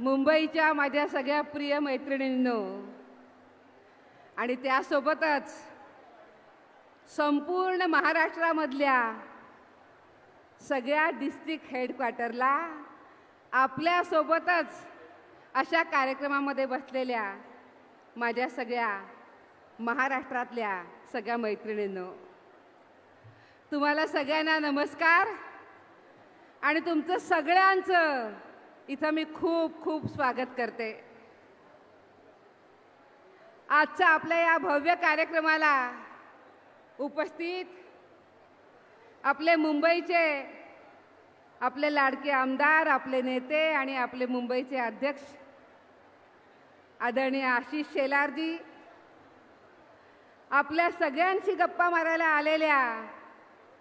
मुंबईच्या माझ्या सगळ्या प्रिय मैत्रिणींनो आणि त्यासोबतच संपूर्ण महाराष्ट्रामधल्या सगळ्या डिस्ट्रिक्ट हेडक्वार्टरला आपल्यासोबतच अशा कार्यक्रमामध्ये बसलेल्या माझ्या सगळ्या महाराष्ट्रातल्या सगळ्या मैत्रिणींनो. तुम्हाला सगळ्यांना नमस्कार. आणि तुमचं सगळ्यांचं इथं मी खूप खूप स्वागत करते. आजचा आपल्या या भव्य कार्यक्रमाला उपस्थित आपले मुंबईचे आपले लाडके आमदार आपले नेते आणि आपले मुंबईचे अध्यक्ष आदरणीय आशिष शेलारजी आपल्या सगळ्यांशी गप्पा मारायला आलेल्या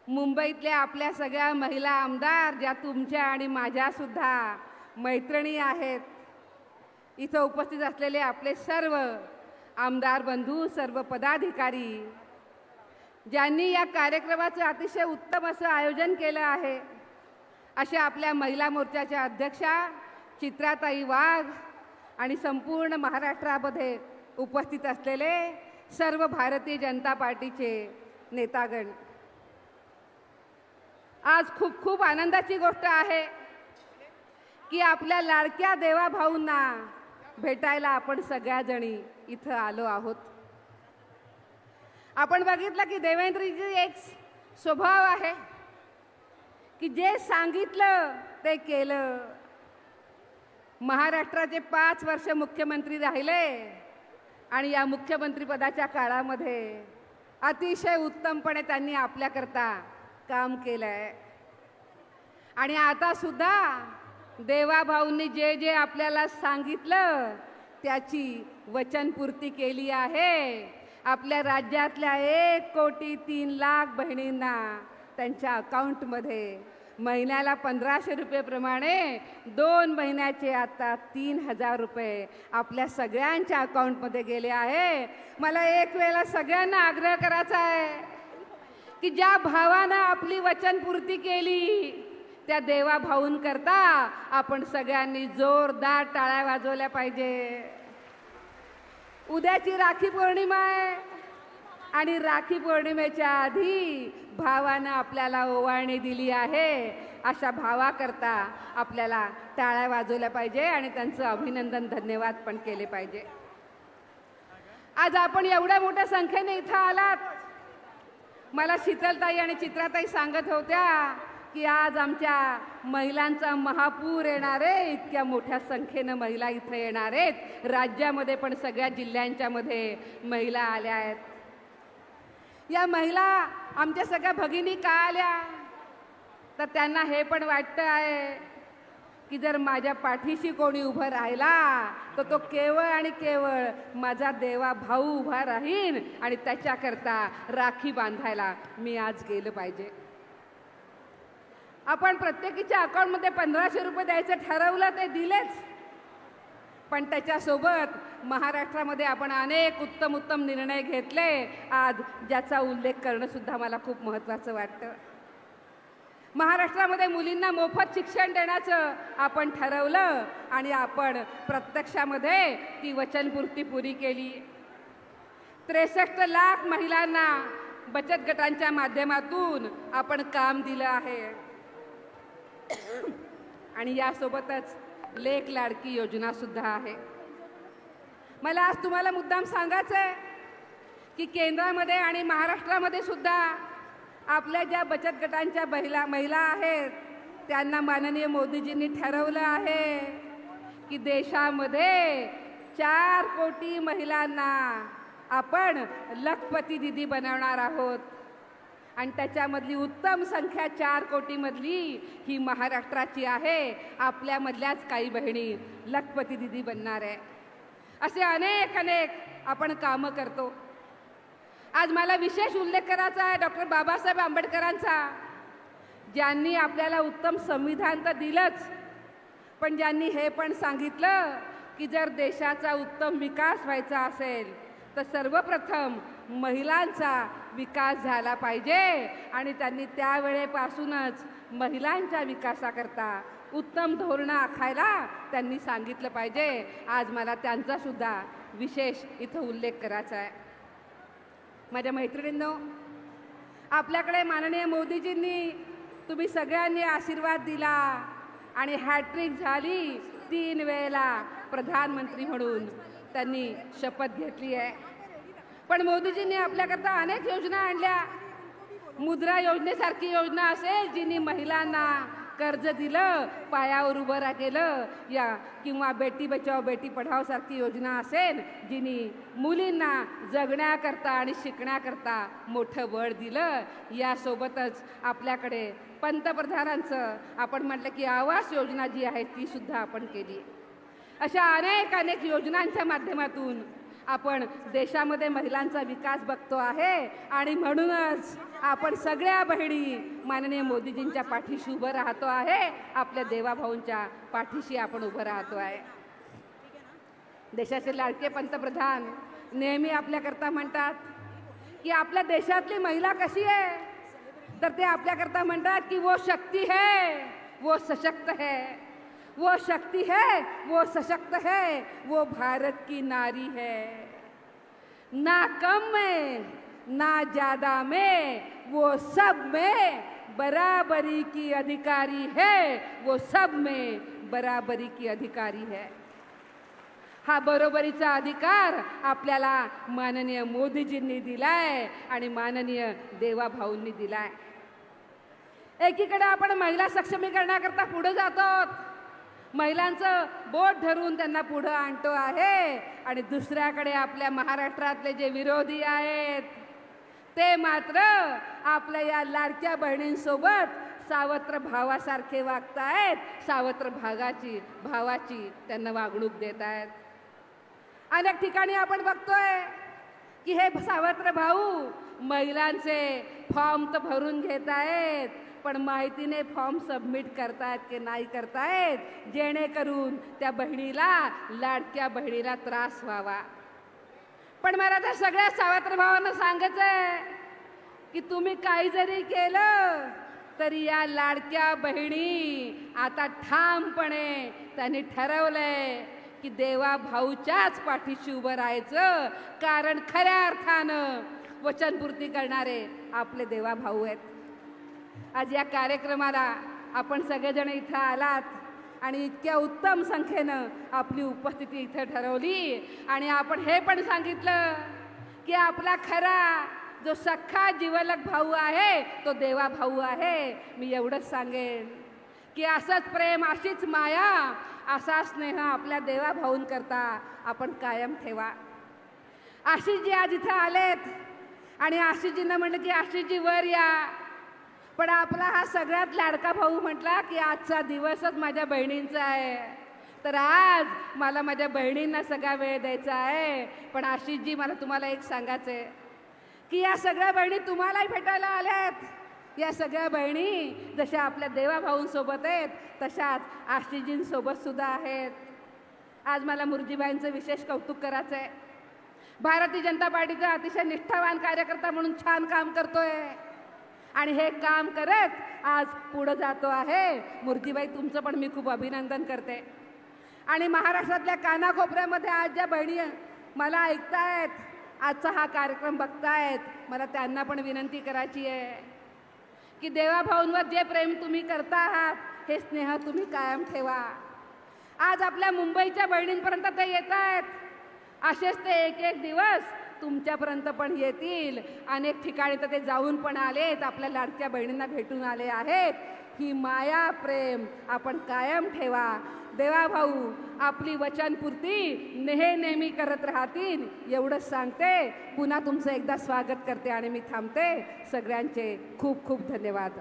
मुंबईतल्या आपल्या सगळ्या महिला आमदार ज्या तुमच्या आणि माझ्यासुद्धा मैत्रिणी आहेत. इथं उपस्थित असलेले आपले सर्व आमदार बंधू सर्व पदाधिकारी ज्यांनी या कार्यक्रमाचं अतिशय उत्तम असं आयोजन केलं आहे अशा आपल्या महिला मोर्चाच्या अध्यक्षा चित्राताई वाघ आणि संपूर्ण महाराष्ट्रामध्ये उपस्थित असलेले सर्व भारतीय जनता पार्टीचे नेतागण. आज खूप खूप आनंदाची गोष्ट आहे. की आपल्या लाडक्या देवा भाऊंना भेटायला आपण सगळ्याजणी इथं आलो आहोत. आपण बघितलं की देवेंद्रजी एक स्वभाव आहे की जे सांगितलं ते केलं. महाराष्ट्राचे पाच वर्ष मुख्यमंत्री राहिले आणि या मुख्यमंत्रीपदाच्या काळामध्ये अतिशय उत्तमपणे त्यांनी आपल्याकरता काम केलंय. आणि आता सुद्धा देवाभाऊंनी जे जे आपल्याला सांगितलं त्याची वचनपूर्ती केली आहे. आपल्या राज्यातल्या एक कोटी तीन लाख बहिणींना त्यांच्या अकाउंटमध्ये महिन्याला पंधराशे रुपयेप्रमाणे दोन महिन्याचे आता तीन हजार रुपये आपल्या सगळ्यांच्या अकाउंटमध्ये गेले आहे. मला एक वेळेला सगळ्यांना आग्रह करायचा आहे की ज्या भावानं आपली वचनपूर्ती केली त्या देवा भाऊंकरता आपण सगळ्यांनी जोरदार टाळ्या वाजवल्या पाहिजे. उद्याची राखी पौर्णिमा आहे आणि राखी पौर्णिमेच्या आधी भावानं आपल्याला ओवाळणी दिली आहे. अशा भावाकरता आपल्याला टाळ्या वाजवल्या पाहिजे आणि त्यांचं अभिनंदन धन्यवाद पण केले पाहिजे. आज आपण एवढ्या मोठ्या संख्येने इथं आलात. मला शीतलताई आणि चित्राताई सांगत होत्या की आज आमच्या महिलांचा महापूर येणार आहे. इतक्या मोठ्या संख्येनं महिला इथं येणार आहेत. राज्यामध्ये पण सगळ्या जिल्ह्यांच्या मध्ये महिला आल्या आहेत. या महिला आमच्या सगळ्या भगिनी का आल्या? तर त्यांना हे पण वाटतं आहे की जर माझ्या पाठीशी कोणी उभं राहिला तर तो केवळ आणि केवळ माझा देवा भाऊ उभा राहीन आणि त्याच्याकरता राखी बांधायला मी आज गेलं पाहिजे. आपण प्रत्येकीच्या अकाउंटमध्ये पंधराशे रुपये द्यायचं ठरवलं ते दिलेच. पण त्याच्यासोबत महाराष्ट्रामध्ये आपण अनेक उत्तम उत्तम निर्णय घेतले. आज ज्याचा उल्लेख करणंसुद्धा मला खूप महत्त्वाचं वाटतं. महाराष्ट्रामध्ये मुलींना मोफत शिक्षण देण्याचं आपण ठरवलं आणि आपण प्रत्यक्षामध्ये ती वचनपूर्ती पुरी केली. त्रेसष्ट लाख महिलांना बचत गटांच्या माध्यमातून आपण काम दिलं आहे. आणि यासोबतच लेख लाडकी योजनासुद्धा आहे. मला आज तुम्हाला मुद्दाम सांगायचं आहे की केंद्रामध्ये आणि महाराष्ट्रामध्ये सुद्धा आपल्या ज्या बचत गटांच्या महिला महिला आहेत त्यांना माननीय मोदीजींनी ठरवलं आहे की देशामध्ये चार कोटी महिलांना आपण लखपती दिदी बनवणार आहोत. आणि त्याच्यामधली उत्तम संख्या चार कोटीमधली ही महाराष्ट्राची आहे. आपल्यामधल्याच काही बहिणी लखपती दिदी बनणार आहे. असे अनेक अनेक आपण कामं करतो. आज मला विशेष उल्लेख करायचा आहे डॉक्टर बाबासाहेब आंबेडकरांचा. ज्यांनी आपल्याला उत्तम संविधान तर दिलंच पण ज्यांनी हे पण सांगितलं की जर देशाचा उत्तम विकास व्हायचा असेल तर सर्वप्रथम महिलांचा विकास झाला पाहिजे. आणि त्यांनी त्यावेळेपासूनच महिलांच्या विकासाकरता उत्तम धोरणं आखायला त्यांनी सांगितलं पाहिजे. आज मला त्यांचासुद्धा विशेष इथं उल्लेख करायचा आहे. माझ्या मैत्रिणींनो आपल्याकडे माननीय मोदीजींनी तुम्ही सगळ्यांनी आशीर्वाद दिला आणि हॅट्रिक झाली तीन वेळेला प्रधानमंत्री म्हणून त्यांनी शपथ घेतली आहे. पण मोदीजींनी आपल्याकरता अनेक योजना आणल्या. मुद्रा योजनेसारखी योजना असेल जिनी महिलांना कर्ज दिलं पायावर उभं रा केलं या किंवा बेटी बचाव बेटी पढाव सारखी योजना असेल जिनी मुलींना जगण्याकरता आणि शिकण्याकरता मोठं बळ दिलं. यासोबतच आपल्याकडे पंतप्रधानांचं आपण म्हटलं की आवास योजना जी आहे तीसुद्धा आपण केली. अशा अनेक अनेक योजनांच्या माध्यमातून आपण देशामध्ये महिलांचा विकास बघतो आहे. आणि म्हणूनच आपण सगळ्या बहिणी माननीय मोदीजींच्या पाठीशी उभं राहतो आहे. आपल्या देवाभाऊंच्या पाठीशी आपण उभं राहतो आहे. देशाचे लाडके पंतप्रधान नेहमी आपल्याकरता म्हणतात की आपल्या देशातली महिला कशी आहे? तर ते आपल्याकरता म्हणतात की वो शक्ती है वो सशक्त है. वो शक्ति है वो सशक्त है वो भारत की नारी है। ना कम में ना ज्यादा में वो सब में बराबरी की अधिकारी है वो सब में बराबरी की अधिकारी है। हा बरोबरीचा अधिकार आपल्याला माननीय मोदीजींनी दिलाय आणि माननीय देवाभाऊंनी दिलाय. एकीकडे आपण महिला सक्षमीकरणाकरता पुढे जातो महिलांचं बोट धरून त्यांना पुढं आणतो आहे. आणि दुसऱ्याकडे आपल्या महाराष्ट्रातले जे विरोधी आहेत ते मात्र आपल्या या लाडक्या बहिणींसोबत सावत्र भावासारखे वागतायत. सावत्र भागाची भावाची त्यांना वागणूक देत आहेत अनेक ठिकाणी आपण बघतोय की हे सावत्र भाऊ महिलांचे फॉर्म तर भरून घेत आहेत पण माहितीने फॉर्म सबमिट करतायत की नाही करतायत? जेणेकरून त्या बहिणीला लाडक्या बहिणीला त्रास व्हावा. पण मला त्या सगळ्या सावत्र भावांना आहे की तुम्ही काही जरी केलं तरी या लाडक्या बहिणी आता ठामपणे त्यांनी ठरवलंय की देवा भाऊच्याच पाठीशी उभं राहायचं. कारण खऱ्या अर्थानं वचनपूर्ती करणारे आपले देवा भाऊ आहेत. आज या कार्यक्रमाला आपण सगळेजण इथं आलात आणि इतक्या उत्तम संख्येनं आपली उपस्थिती इथं ठरवली. आणि आपण हे पण सांगितलं की आपला खरा जो सख्खा जीवलक भाऊ आहे तो देवा भाऊ आहे. मी एवढंच सांगेन की असंच प्रेम अशीच माया असा स्नेह आपल्या देवा भाऊंकरता आपण कायम ठेवा. आशिषजी आज इथं आलेत आणि आशिषजीनं म्हणलं की आशिषजी वर या. पण आपला हा सगळ्यात लाडका भाऊ म्हटला की आजचा दिवसच माझ्या बहिणींचा आहे. तर आज मला माझ्या बहिणींना सगळा वेळ द्यायचा आहे. पण आशिषजी मला तुम्हाला एक सांगायचं आहे की या सगळ्या बहिणी तुम्हालाही भेटायला आल्यात. या सगळ्या बहिणी जशा आपल्या देवाभाऊंसोबत आहेत तशाच आशिषजींसोबत सुद्धा आहेत. आज मला मुरजीबाईंचं विशेष कौतुक करायचं आहे भारतीय जनता पार्टीचा अतिशय निष्ठावान कार्यकर्ता म्हणून छान काम करतोय. आणि हे काम करत आज पुढं जातो आहे. मूर्तीबाई तुमचं पण मी खूप अभिनंदन करते. आणि महाराष्ट्रातल्या कानाकोपऱ्यामध्ये आज ज्या बहिणी मला ऐकतायत आजचा हा कार्यक्रम बघतायत मला त्यांना पण विनंती करायची आहे की देवाभाऊंवर जे प्रेम तुम्ही करता आहात हे स्नेह तुम्ही कायम ठेवा. आज आपल्या मुंबईच्या बहिणींपर्यंत ते येत आहेत असेच ते एक एक दिवस तुमच्यापर्यंत पण येतील. अनेक ठिकाणी तर ते जाऊन पण आलेत. आपल्या लाडक्या बहिणींना भेटून आले आहेत. ही माया प्रेम. आपण कायम ठेवा. देवा भाऊ आपली वचनपूर्ती नेहे नेहमी करत राहतील. एवढंच सांगते. पुन्हा तुमचं एकदा स्वागत करते आणि मी थांबते. सगळ्यांचे खूप खूप धन्यवाद.